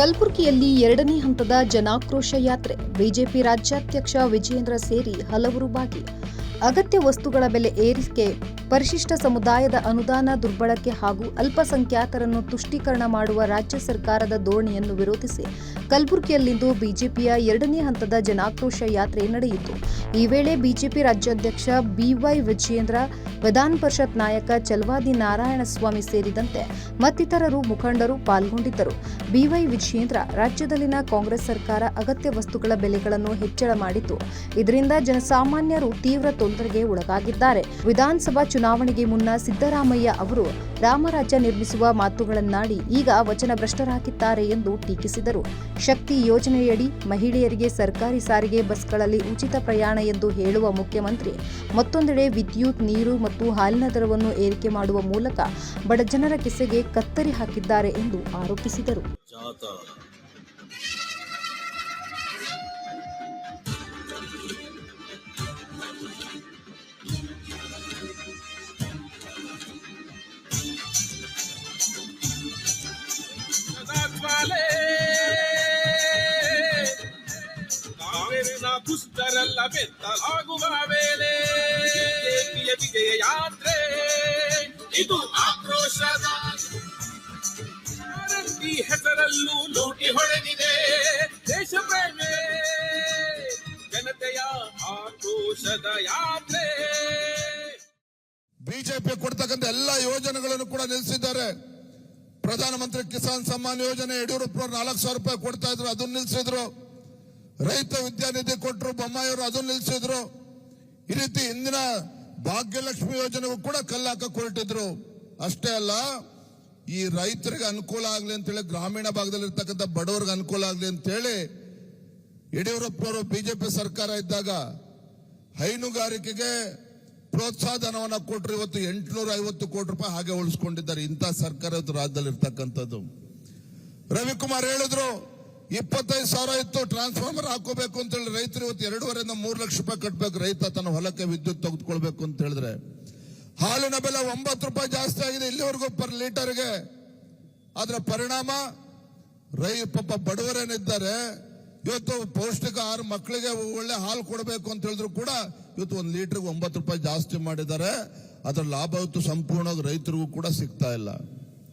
ಕಲಬುರಗಿಯಲ್ಲಿ ಎರಡನೇ ಹಂತದ ಜನಾಕ್ರೋಶ ಯಾತ್ರೆ. ಬಿಜೆಪಿ ರಾಜ್ಯಾಧ್ಯಕ್ಷ ವಿಜಯೇಂದ್ರ ಸೇರಿ ಹಲವರು ಭಾಗಿ ಅಗತ್ಯ ವಸ್ತುಗಳ ಬೆಲೆ ಏರಿಕೆ, ಪರಿಶಿಷ್ಟ ಸಮುದಾಯದ ಅನುದಾನ ದುರ್ಬಳಕೆ ಹಾಗೂ ಅಲ್ಪಸಂಖ್ಯಾತರನ್ನು ತುಷ್ಟೀಕರಣ ಮಾಡುವ ರಾಜ್ಯ ಸರ್ಕಾರದ ಧೋರಣೆಯನ್ನು ವಿರೋಧಿಸಿ ಕಲಬುರಗಿಯಲ್ಲಿಂದು ಬಿಜೆಪಿಯ ಎರಡನೇ ಹಂತದ ಜನಾಕ್ರೋಶ ಯಾತ್ರೆ ನಡೆಯಿತು. ಈ ವೇಳೆ ಬಿಜೆಪಿ ರಾಜ್ಯಾಧ್ಯಕ್ಷ ಬಿವೈ ವಿಜಯೇಂದ್ರ ವಿಧಾನ ಪರಿಷತ್ ನಾಯಕ ಚಲವಾದಿ ನಾರಾಯಣಸ್ವಾಮಿ ಸೇರಿದಂತೆ ಮತ್ತಿತರರು ಮುಖಂಡರು ಪಾಲ್ಗೊಂಡಿದ್ದರು. ಬಿವೈ ವಿಜಯೇಂದ್ರ ರಾಜ್ಯದಲ್ಲಿನ ಕಾಂಗ್ರೆಸ್ ಸರ್ಕಾರ ಅಗತ್ಯ ವಸ್ತುಗಳ ಬೆಲೆಗಳನ್ನು ಹೆಚ್ಚಳ ಮಾಡಿತ್ತು ಇದರಿಂದ ಜನಸಾಮಾನ್ಯರು ತೀವ್ರ ತೊಂದರೆಗೆ ಒಳಗಾಗಿದ್ದಾರೆ. ವಿಧಾನಸಭಾ ಚುನಾವಣೆಗೆ ಮುನ್ನ ಸಿದ್ದರಾಮಯ್ಯ ಅವರು ರಾಮರಾಜ್ಯ ನಿರ್ಮಿಸುವ ಮಾತುಗಳನ್ನಾಡಿ ಈಗ ವಚನ ಭ್ರಷ್ಟರಾಗಿದ್ದಾರೆ ಎಂದು ಟೀಕಿಸಿದರು. ಶಕ್ತಿ ಯೋಜನೆಯಡಿ ಮಹಿಳೆಯರಿಗೆ ಸರ್ಕಾರಿ ಸಾರಿಗೆ ಬಸ್ಗಳಲ್ಲಿ ಉಚಿತ ಪ್ರಯಾಣ ಎಂದು ಹೇಳುವ ಮುಖ್ಯಮಂತ್ರಿ, ಮತ್ತೊಂದೆಡೆ ವಿದ್ಯುತ್, ನೀರು ಮತ್ತು ಹಾಲಿನ ದರವನ್ನು ಏರಿಕೆ ಮಾಡುವ ಮೂಲಕ ಬಡಜನರ ಕಿಸೆಗೆ ಕತ್ತರಿ ಹಾಕಿದ್ದಾರೆ ಎಂದು ಆರೋಪಿಸಿದರು. ದುಷ್ಟರೆಲ್ಲ ಬೆತ್ತಲಾಗುವ ವೇಳೆ ಬಿಜೆಪಿಯ ವಿಜಯ ಯಾತ್ರೆ ಇದು ಆಕ್ರೋಶದ ಈ ಹೆಸರಲ್ಲೂ ಲೂಟಿ ಹೊಡೆದಿದೆ. ದೇಶ ಪ್ರೇಮೆ, ಜನತೆಯ ಆಕ್ರೋಶದ ಯಾತ್ರೆ. ಬಿಜೆಪಿ ಕೊಡ್ತಕ್ಕಂಥ ಎಲ್ಲ ಯೋಜನೆಗಳನ್ನು ಕೂಡ ನಿಲ್ಲಿಸಿದ್ದಾರೆ. ಪ್ರಧಾನಮಂತ್ರಿ ಕಿಸಾನ್ ಸಮ್ಮಾನ್ ಯೋಜನೆ ಯಡಿಯೂರಪ್ಪ ನಾಲ್ಕು ಸಾವಿರ ರೂಪಾಯಿ ಕೊಡ್ತಾ ಇದ್ರು, ಅದನ್ನ ನಿಲ್ಲಿಸಿದ್ರು. ರೈತ ವಿದ್ಯಾನಿಧಿ ಕೊಟ್ಟರು, ಬೊಮ್ಮಾಯಿಯವರು ಅದನ್ನು ನಿಲ್ಲಿಸಿದ್ರು. ಈ ರೀತಿ ಇಂದಿನ ಭಾಗ್ಯಲಕ್ಷ್ಮಿ ಯೋಜನೆಗೂ ಕೂಡ ಕಲ್ಲಾಕ ಹೊರಟಿದ್ರು. ಅಷ್ಟೇ ಅಲ್ಲ, ಈ ರೈತರಿಗೆ ಅನುಕೂಲ ಆಗಲಿ ಅಂತೇಳಿ, ಗ್ರಾಮೀಣ ಭಾಗದಲ್ಲಿ ಇರ್ತಕ್ಕಂಥ ಬಡವರಿಗೆ ಅನುಕೂಲ ಆಗಲಿ ಅಂತೇಳಿ, ಯಡಿಯೂರಪ್ಪನವರು ಬಿಜೆಪಿ ಸರ್ಕಾರ ಇದ್ದಾಗ ಹೈನುಗಾರಿಕೆಗೆ ಪ್ರೋತ್ಸಾಹ ಧನವನ್ನು ಕೊಟ್ಟರು ಇವತ್ತು ಎಂಟುನೂರ ಐವತ್ತು ಕೋಟಿ ರೂಪಾಯಿ ಹಾಗೆ ಉಳಿಸ್ಕೊಂಡಿದ್ದಾರೆ ಇಂಥ ಸರ್ಕಾರ ರಾಜ್ಯದಲ್ಲಿ ಇರ್ತಕ್ಕಂಥದ್ದು ರವಿಕುಮಾರ್ ಹೇಳಿದ್ರು ಇಪ್ಪತ್ತೈದು ಸಾವಿರ ಇತ್ತು ಟ್ರಾನ್ಸ್ಫಾರ್ಮರ್ ಹಾಕೋಬೇಕು ಅಂತ ಹೇಳಿ ರೈತರು ಇವತ್ತು ಎರಡೂವರೆಯಿಂದ ಮೂರು ಲಕ್ಷ ರೂಪಾಯಿ ಕಟ್ಟಬೇಕು ರೈತ ತನ್ನ ಹೊಲಕ್ಕೆ ವಿದ್ಯುತ್ ತೆಗೆದುಕೊಳ್ಬೇಕು ಅಂತ ಹೇಳಿದ್ರೆ. ಹಾಲಿನ ಬೆಲೆ ಒಂಬತ್ತು ರೂಪಾಯಿ ಜಾಸ್ತಿ ಆಗಿದೆ ಇಲ್ಲಿವರೆಗೂ ಪರ್ ಲೀಟರ್ಗೆ. ಅದರ ಪರಿಣಾಮ, ರೈ ಪಾಪ ಬಡವರೇನಿದ್ದಾರೆ ಇವತ್ತು ಪೌಷ್ಟಿಕ ಆರು ಮಕ್ಕಳಿಗೆ ಒಳ್ಳೆ ಹಾಲು ಕೊಡಬೇಕು ಅಂತ ಹೇಳಿದ್ರು ಕೂಡ ಇವತ್ತು ಒಂದು ಲೀಟರ್ಗೆ ಒಂಬತ್ತು ರೂಪಾಯಿ ಜಾಸ್ತಿ ಮಾಡಿದ್ದಾರೆ. ಅದರ ಲಾಭ ಇವತ್ತು ಸಂಪೂರ್ಣವಾಗಿ ರೈತರಿಗೂ ಕೂಡ ಸಿಗ್ತಾ ಇಲ್ಲ.